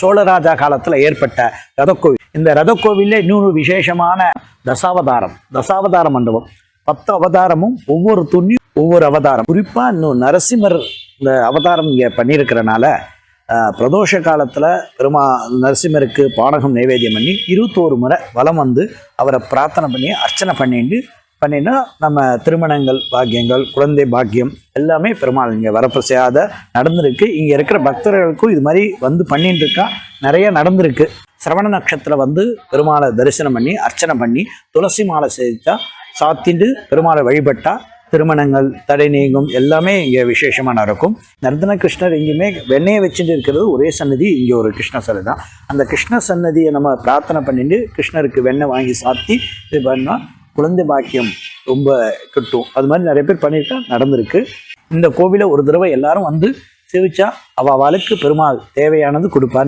சோழராஜா காலத்தில் ஏற்பட்ட ரதக்கோவில். இந்த ரதக்கோவில்ல இன்னொரு விசேஷமான தசாவதாரம் தசாவதார மண்டபம். பத்து அவதாரமும் ஒவ்வொரு துணியும் ஒவ்வொரு அவதாரம். குறிப்பாக இன்னும் நரசிம்மர் இந்த அவதாரம் இங்கே பண்ணியிருக்கிறனால பிரதோஷ காலத்தில் பெருமா நரசிம்மருக்கு பானகம் நைவேத்தியம் பண்ணி இருபத்தோரு முறை வலம் வந்து அவரை பிரார்த்தனை பண்ணி அர்ச்சனை பண்ணிட்டு பண்ணினா நம்ம திருமணங்கள் பாக்கியங்கள் குழந்தை பாக்கியம் எல்லாமே பெருமாள் இங்கே வரப்பிரசாத நடந்திருக்கு. இங்கே இருக்கிற பக்தர்களுக்கும் இது மாதிரி வந்து பண்ணிட்டு இருக்கா. நிறைய நடந்திருக்கு. சிரவண நட்சத்திரம் வந்து பெருமாளை தரிசனம் பண்ணி அர்ச்சனை பண்ணி துளசி மாலை செய்தா சாத்திட்டு பெருமாளை வழிபட்டா திருமணங்கள் தடை நீங்கும் எல்லாமே இங்கே விசேஷமாக நடக்கும். நர்தன கிருஷ்ணர் எங்கேயுமே வெண்ணையை வச்சுட்டு இருக்கிறது ஒரே சன்னதி இங்கே ஒரு கிருஷ்ண சன்னதி தான். அந்த கிருஷ்ண சன்னதியை நம்ம பிரார்த்தனை பண்ணிட்டு கிருஷ்ணருக்கு வெண்ணெய் வாங்கி சாத்தி இது பண்ணால் குழந்தை பாக்கியம் ரொம்ப கிட்டும். அது மாதிரி நிறைய பேர் பண்ணியிருக்கா நடந்திருக்கு. இந்த கோவிலை ஒரு தடவை எல்லாரும் வந்து சேவிச்சா அவ அவளுக்கு பெருமாள் தேவையானது கொடுப்பார்.